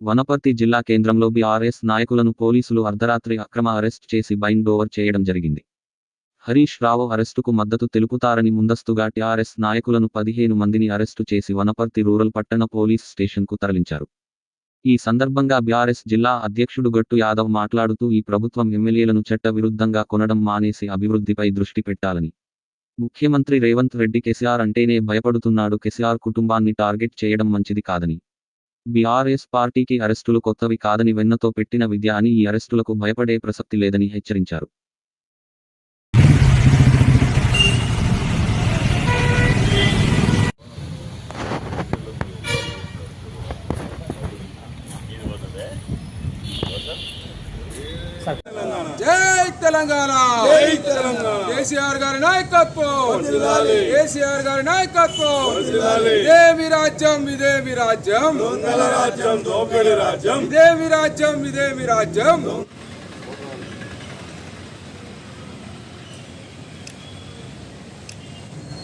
వనపర్తి జిల్లా కేంద్రంలో బీఆర్ఎస్ నాయకులను పోలీసులు అర్ధరాత్రి అక్రమ అరెస్ట్ చేసి బైండ్ ఓవర్ చేయడం జరిగింది. హరీష్ రావు అరెస్టుకు మద్దతు తెలుపుతారని ముందస్తుగా టీఆర్ఎస్ నాయకులను పదిహేను మందిని అరెస్టు చేసి వనపర్తి రూరల్ పట్టణ పోలీస్ స్టేషన్కు తరలించారు. ఈ సందర్భంగా బీఆర్ఎస్ జిల్లా అధ్యక్షుడు గట్టు యాదవ్ మాట్లాడుతూ ఈ ప్రభుత్వం ఎమ్మెల్యేలను చట్ట విరుద్ధంగా కొనడం మానేసి అభివృద్ధిపై దృష్టి పెట్టాలని. ముఖ్యమంత్రి రేవంత్ రెడ్డి కేసీఆర్ అంటేనే భయపడుతున్నాడు కేసీఆర్ కుటుంబాన్ని టార్గెట్ చేయడం మంచిది కాదని. బీఆర్ఎస్ పార్టీకి అరెస్టులు కొత్తవి కాదని వెన్నతో పెట్టిన విద్య అని ఈ అరెస్టులకు భయపడే ప్రసక్తి లేదని హెచ్చరించారు జై తెలంగాణ జై తెలంగాణ. కేసీఆర్ గారి నాయకత్వం. కేసీఆర్ గారి నాయకత్వం. ఇదేమి రాజ్యం ఇదేమి రాజ్యం. రాజ్యం దోపిడి రాజ్యం. ఇదేమి రాజ్యం ఇదేమి రాజ్యం.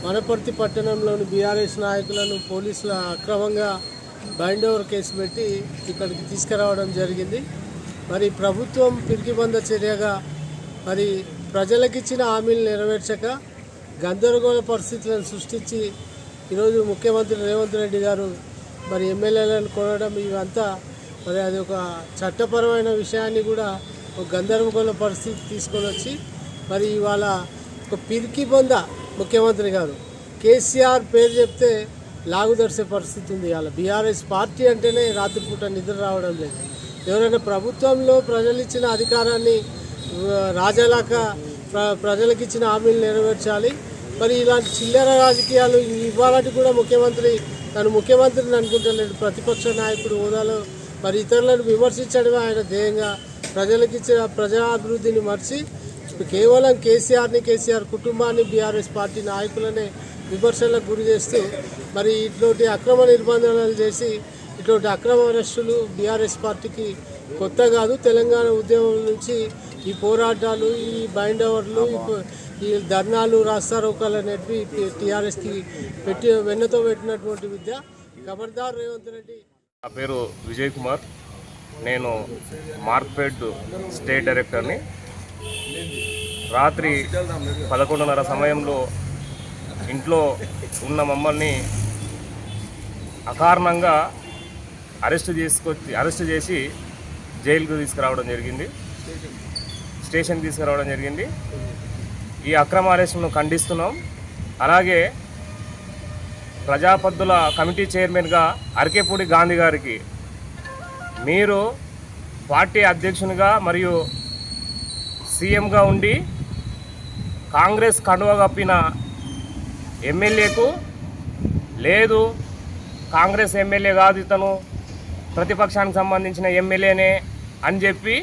వనపర్తి పట్టణంలోని బీఆర్ఎస్ నాయకులను పోలీసులు అక్రమంగా బైండ్ ఓవర్ కేసు పెట్టి ఇక్కడికి తీసుకురావడం జరిగింది. మరి ప్రభుత్వం పిరికిబంద చర్యగా మరి ప్రజలకిచ్చిన హామీలు నెరవేర్చక గందరగోళ పరిస్థితులను సృష్టించి ఈరోజు ముఖ్యమంత్రి రేవంత్ రెడ్డి గారు మరి ఎమ్మెల్యేలను కొనడం ఇవంతా మరి అది ఒక చట్టపరమైన విషయాన్ని కూడా ఒక గందరగోళ పరిస్థితి తీసుకొని వచ్చి మరి ఇవాళ ఒక పిరికి బొంద ముఖ్యమంత్రి గారు. కేసీఆర్ పేరు చెప్తే లాగుదర్శే పరిస్థితి ఉంది ఇవాళ. బీఆర్ఎస్ పార్టీ అంటేనే రాత్రిపూట నిద్ర రావడం లేదు. ఎవరైనా ప్రభుత్వంలో ప్రజలు ఇచ్చిన అధికారాన్ని రాజాలాక ప్రజలకు ఇచ్చిన హామీలు నెరవేర్చాలి. మరి ఇలాంటి చిల్లర రాజకీయాలు ఇవ్వాలంటే కూడా ముఖ్యమంత్రి తను ముఖ్యమంత్రిని అనుకుంటలేడు. ప్రతిపక్ష నాయకుడు హోదాలో మరి ఇతరులను విమర్శించడమే ఆయన ధ్యేయంగా ప్రజలకు ఇచ్చిన ప్రజాభివృద్ధిని మర్చి కేవలం కేసీఆర్ని కేసీఆర్ కుటుంబాన్ని బీఆర్ఎస్ పార్టీ నాయకులనే విమర్శలకు గురి చేస్తూ మరి ఇటువంటి అక్రమ నిర్బంధనలు చేసి ఇటువంటి అక్రమ అరెస్టులు బీఆర్ఎస్ పార్టీకి కొత్త కాదు. తెలంగాణ ఉద్యమం నుంచి ఈ పోరాటాలు ఈ బైండ్ ఓవర్లు ఈ ధర్నాలు రాస్తారోకాలు అనేటివి టీఆర్ఎస్కి పెట్టి వెన్నతో పెట్టినటువంటి విద్య. ఖబర్దార్ రేవంత్ రెడ్డి. నా పేరు విజయ్ కుమార్. నేను మార్క్ఫెడ్ స్టేట్ డైరెక్టర్ని. రాత్రి పదకొండున్నర సమయంలో ఇంట్లో ఉన్న మమ్మల్ని అకారణంగా అరెస్ట్ చేసుకొచ్చి అరెస్ట్ చేసి జైలుకు తీసుకురావడం జరిగింది. స్టేషన్ తీసుకురావడం జరిగింది. ఈ అక్రమ అరెస్టును ఖండిస్తున్నాం. అలాగే ప్రజాపద్దుల కమిటీ చైర్మన్గా అరకేపూడి గాంధీ గారికి మీరు పార్టీ అధ్యక్షునిగా మరియు సీఎంగా ఉండి కాంగ్రెస్ కండువ కప్పిన ఎమ్మెల్యేకు లేదు కాంగ్రెస్ ఎమ్మెల్యే కాదు ఇతను ప్రతిపక్షానికి సంబంధించిన ఎమ్మెల్యేనే అని చెప్పి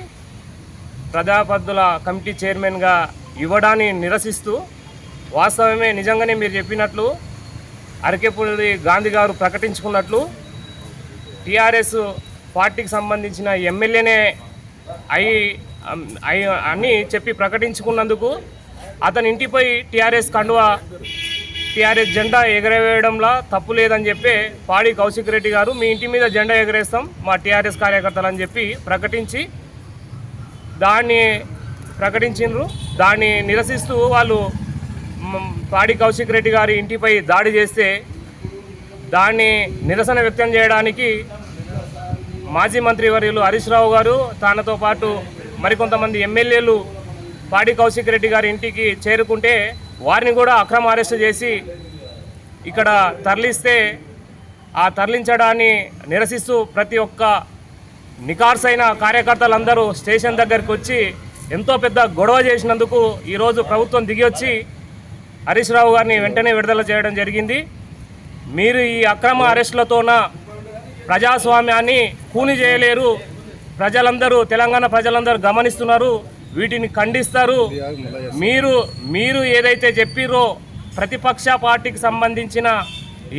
ప్రజాపద్దుల కమిటీ చైర్మన్గా ఇవ్వడాన్ని నిరసిస్తూ వాస్తవమే నిజంగానే మీరు చెప్పినట్లు అరకేపూడి గాంధీ గారు ప్రకటించుకున్నట్లు టీఆర్ఎస్ పార్టీకి సంబంధించిన ఎమ్మెల్యేనే అయి అని చెప్పి ప్రకటించుకున్నందుకు అతని ఇంటిపై టీఆర్ఎస్ కండువా టీఆర్ఎస్ జెండా ఎగరవేయడంలో తప్పు లేదని చెప్పి పాడి కౌశిక్ రెడ్డి గారు మీ ఇంటి మీద జెండా ఎగరేస్తాం మా టీఆర్ఎస్ కార్యకర్తలు అని చెప్పి ప్రకటించి దాన్ని ప్రకటించిండ్రు. దాన్ని నిరసిస్తూ వాళ్ళు పాడి కౌశిక్ రెడ్డి గారి ఇంటిపై దాడి చేస్తే దాన్ని నిరసన వ్యక్తం చేయడానికి మాజీ మంత్రి వర్యులు హరీష్ రావు గారు తనతో పాటు మరికొంతమంది ఎమ్మెల్యేలు పాడి కౌశిక్ రెడ్డి గారి ఇంటికి చేరుకుంటే వారిని కూడా అక్రమ అరెస్టు చేసి ఇక్కడ తరలిస్తే ఆ తరలించడాన్ని నిరసిస్తూ ప్రతి ఒక్క నికార్సైన కార్యకర్తలందరూ స్టేషన్ దగ్గరికి వచ్చి ఎంతో పెద్ద గొడవ చేసినందుకు ఈరోజు ప్రభుత్వం దిగి వచ్చి హరీష్ రావు గారిని వెంటనే విడుదల చేయడం జరిగింది. మీరు ఈ అక్రమ అరెస్టులతోన ప్రజాస్వామ్యాన్ని కూని చేయలేరు. ప్రజలందరూ తెలంగాణ ప్రజలందరూ గమనిస్తున్నారు. వీటిని ఖండిస్తారు. మీరు మీరు ఏదైతే చెప్పిరో ప్రతిపక్ష పార్టీకి సంబంధించిన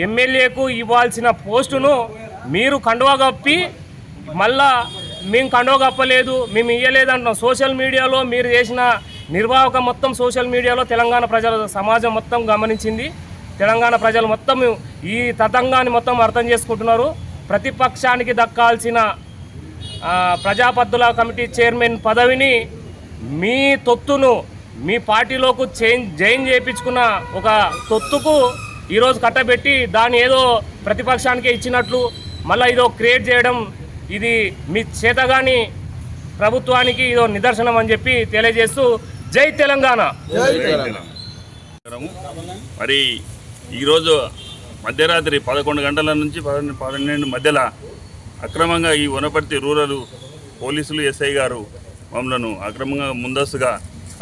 ఎమ్మెల్యేకు ఇవ్వాల్సిన పోస్టును మీరు కండువా కప్పి మళ్ళా మేము కండువా మేము మేము ఇయ్యలేదంటున్నాం సోషల్ మీడియాలో మీరు చేసిన నిర్వాహక మొత్తం సోషల్ మీడియాలో తెలంగాణ ప్రజల సమాజం మొత్తం గమనించింది. తెలంగాణ ప్రజలు మొత్తం ఈ తతంగాన్ని మొత్తం అర్థం చేసుకుంటున్నారు. ప్రతిపక్షానికి దక్కాల్సిన ప్రజాపద్దుల కమిటీ చైర్మన్ పదవిని మీ తొత్తును మీ పార్టీలోకి చేంజ్ జైన్ చేయించుకున్న ఒక తొత్తుకు ఈరోజు కట్టబెట్టి దాన్ని ఏదో ప్రతిపక్షానికే ఇచ్చినట్లు మళ్ళీ ఇదో క్రియేట్ చేయడం ఇది మీ చేతగాని ప్రభుత్వానికి ఇదో నిదర్శనం అని చెప్పి తెలియజేస్తూ జై తెలంగాణ. మరి ఈరోజు మధ్యరాత్రి పదకొండు గంటల నుంచి పన్నెండు పన్నెండు మధ్యలో అక్రమంగా ఈ వనపర్తి రూరల్ పోలీసులు ఎస్ఐ గారు మమ్మల్ని అక్రమంగా ముందస్తుగా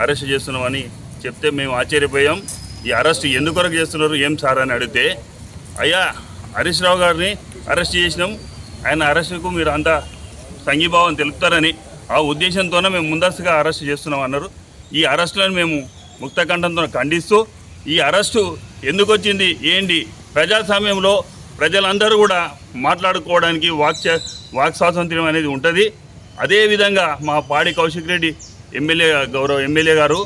అరెస్ట్ చేస్తున్నామని చెప్తే మేము ఆశ్చర్యపోయాం. ఈ అరెస్ట్ ఎందుకొరకు చేస్తున్నారు ఏం సార్ అని అడిగితే అయ్యా హరీష్ రావు గారిని అరెస్ట్ చేసినాం. ఆయన అరెస్టుకు మీరు అంతా సంఘీభావం తెలుపుతారని ఆ ఉద్దేశంతోనే మేము ముందస్తుగా అరెస్ట్ చేస్తున్నాం అన్నారు. ఈ అరెస్టులను మేము ముక్తకంఠంతో ఖండిస్తూ ఈ అరెస్టు ఎందుకు వచ్చింది ఏంటి ప్రజాస్వామ్యంలో ప్రజలందరూ కూడా మాట్లాడుకోవడానికి వాక్ వాక్ స్వాతంత్ర్యం అనేది ఉంటుంది. అదేవిధంగా మా పాడి కౌశిక్ రెడ్డి ఎమ్మెల్యే గౌరవ ఎమ్మెల్యే గారు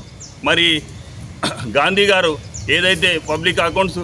మరి గాంధీ గారు ఏదైతే పబ్లిక్ అకౌంట్స్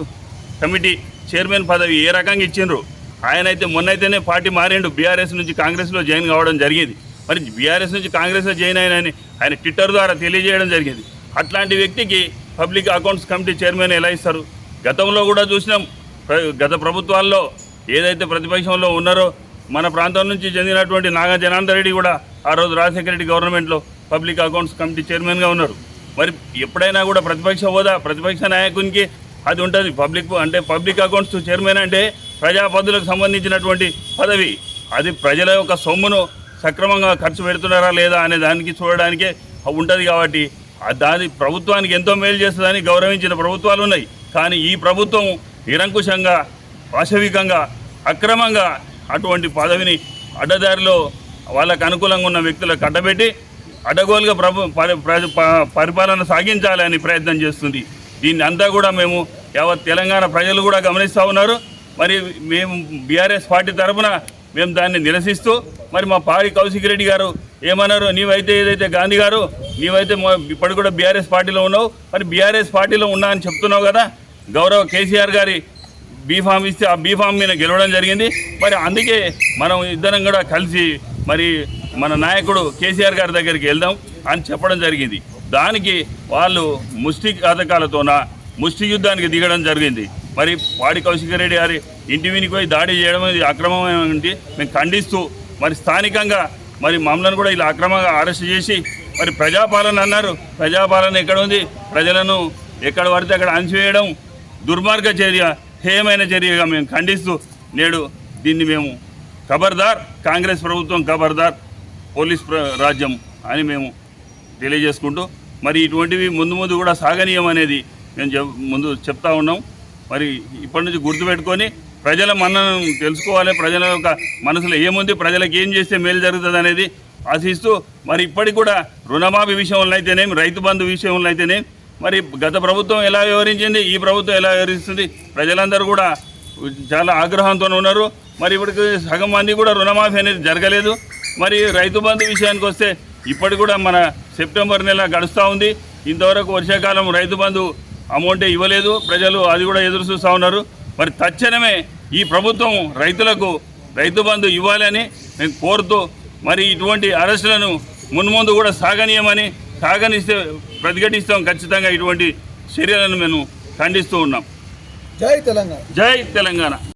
కమిటీ చైర్మన్ పదవి ఏ రకంగా ఇచ్చిండ్రు ఆయన అయితే మొన్నైతేనే పార్టీ మారిండు. బీఆర్ఎస్ నుంచి కాంగ్రెస్లో జాయిన్ కావడం జరిగింది. మరి బీఆర్ఎస్ నుంచి కాంగ్రెస్లో జాయిన్ అయినని ఆయన ట్విట్టర్ ద్వారా తెలియజేయడం జరిగింది. అట్లాంటి వ్యక్తికి పబ్లిక్ అకౌంట్స్ కమిటీ చైర్మన్ ఎలా ఇస్తారు? గతంలో కూడా చూసినాం. ప్ర- గత ప్రభుత్వాల్లో ఏదైతే ప్రతిపక్షంలో ఉన్నారో మన ప్రాంతం నుంచి చెందినటువంటి నాగా జనార్దన్ రెడ్డి కూడా ఆ రోజు రాజశేఖర రెడ్డి గవర్నమెంట్లో పబ్లిక్ అకౌంట్స్ కమిటీ చైర్మన్గా ఉన్నారు. మరి ఎప్పుడైనా కూడా ప్రతిపక్ష హోదా ప్రతిపక్ష నాయకునికి అది ఉంటుంది. పబ్లిక్ అంటే పబ్లిక్ అకౌంట్స్ చైర్మన్ అంటే ప్రజాపదులకు సంబంధించినటువంటి పదవి. అది ప్రజల యొక్క సొమ్మును సక్రమంగా ఖర్చు పెడుతున్నారా లేదా అనే దానికి చూడడానికే ఉంటుంది కాబట్టి దాని ప్రభుత్వానికి ఎంతో మేలు చేస్తుందని గౌరవించిన ప్రభుత్వాలు ఉన్నాయి. కానీ ఈ ప్రభుత్వం నిరంకుశంగా పాశవికంగా అక్రమంగా అటువంటి పదవిని అడ్డదారిలో వాళ్ళకు అనుకూలంగా ఉన్న వ్యక్తులకు కట్టబెట్టి అడ్డగోలుగా ప్రభు ప- పరిపాలన సాగించాలని ప్రయత్నం చేస్తుంది. దీన్ని అంతా కూడా మేము యావత్ తెలంగాణ ప్రజలు కూడా గమనిస్తూ ఉన్నారు. మరి మేము బీఆర్ఎస్ పార్టీ తరఫున మేము దాన్ని నిరసిస్తూ మరి మా పాడి కౌశిక్ రెడ్డి గారు ఏమన్నారు? నీవైతే ఏదైతే గాంధీ గారు నీవైతే ఇప్పుడు కూడా బీఆర్ఎస్ పార్టీలో ఉన్నావు. మరి బీఆర్ఎస్ పార్టీలో ఉన్నా అని చెప్తున్నావు కదా గౌరవ కేసీఆర్ గారి బీఫామ్ ఇస్తే ఆ బీఫామ్ మీద గెలవడం జరిగింది. మరి అందుకే మనం ఇద్దరం కూడా కలిసి మరి మన నాయకుడు కేసీఆర్ గారి దగ్గరికి వెళ్దాం అని చెప్పడం జరిగింది. దానికి వాళ్ళు ముష్టి కథకాలతోన ముష్టి యుద్ధానికి దిగడం జరిగింది. మరి వాడి కౌశిక రెడ్డి గారి ఇంటి వినికి పోయి దాడి చేయడం అనేది అక్రమమైనది మేము ఖండిస్తూ మరి స్థానికంగా మరి మమ్మల్ని కూడా ఇలా అక్రమంగా అరెస్ట్ చేసి మరి ప్రజాపాలన అన్నారు. ప్రజాపాలన ఎక్కడ ఉంది? ప్రజలను ఎక్కడ పడితే అక్కడ అణచివేయడం దుర్మార్గ చర్య హేయమైన చర్యగా మేము ఖండిస్తూ నేడు దీన్ని మేము ఖబర్దార్ కాంగ్రెస్ ప్రభుత్వం ఖబర్దార్ పోలీస్ రాజ్యం అని మేము తెలియజేసుకుంటూ మరి ఇటువంటివి ముందు ముందు కూడా సాగనీయం అనేది మేము చెప్- ముందు చెప్తా ఉన్నాం. మరి ఇప్పటి నుంచి గుర్తుపెట్టుకొని ప్రజల మన్నను తెలుసుకోవాలి. ప్రజల యొక్క మనసులో ఏముంది? ప్రజలకు ఏం చేస్తే మేలు జరుగుతుంది అనేది ఆశిస్తూ మరి ఇప్పటికి కూడా రుణమాఫీ విషయంలో అయితేనేమి రైతు బంధు విషయంలో అయితేనేమి మరి గత ప్రభుత్వం ఎలా వ్యవహరించింది? ఈ ప్రభుత్వం ఎలా వ్యవహరిస్తుంది? ప్రజలందరూ కూడా చాలా ఆగ్రహంతో ఉన్నారు. మరి ఇప్పటికి సగం మంది కూడా రుణమాఫీ అనేది జరగలేదు. మరి రైతు బంధు విషయానికి వస్తే ఇప్పటికి కూడా మన సెప్టెంబర్ నెల గడుస్తూ ఉంది. ఇంతవరకు వర్షాకాలం రైతు బంధు అమౌంట్ ఇవ్వలేదు. ప్రజలు అది కూడా ఎదురు చూస్తూ ఉన్నారు. మరి తక్షణమే ఈ ప్రభుత్వం రైతులకు రైతు బంధు ఇవ్వాలని మేము కోరుతూ మరి ఇటువంటి అరెస్టులను మున్ముందు కూడా సాగనీయమని సాగనిస్తే ప్రతిఘటిస్తాం ఖచ్చితంగా ఇటువంటి చర్యలను మేము ఖండిస్తూ ఉన్నాం. జై తెలంగాణ. జై తెలంగాణ.